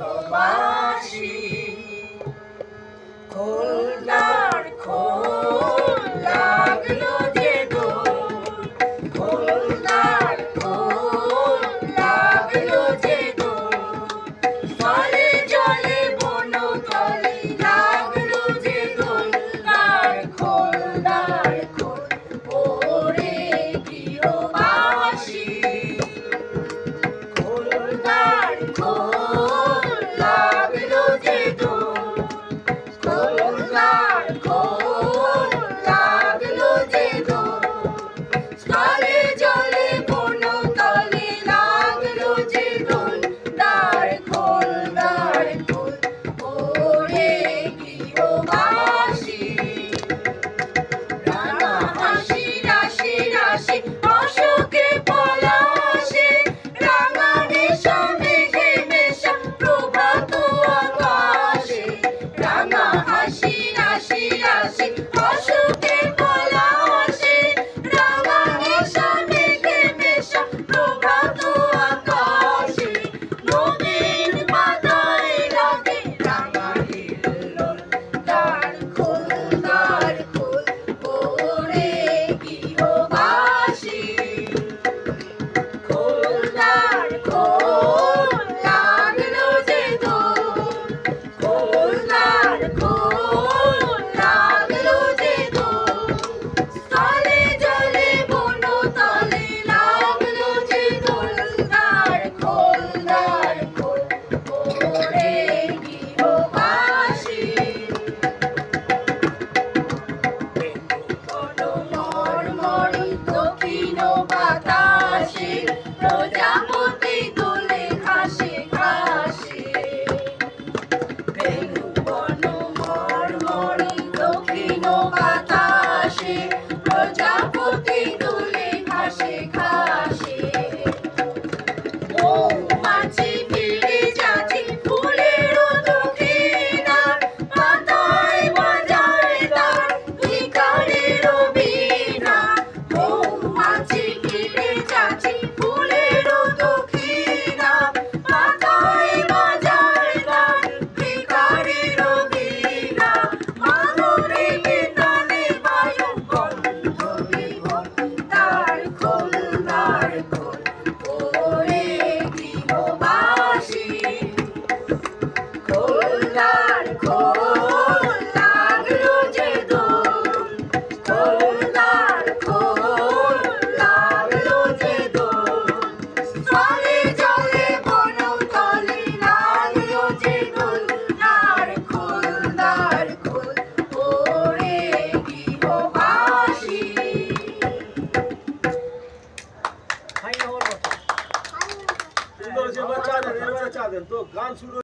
ভালোবাসি খুলনার খোল Thank you. ফাইন হওয়ার কথা। সুন্দর এবার চা দেন এবারে চা দেন তো গান শুরু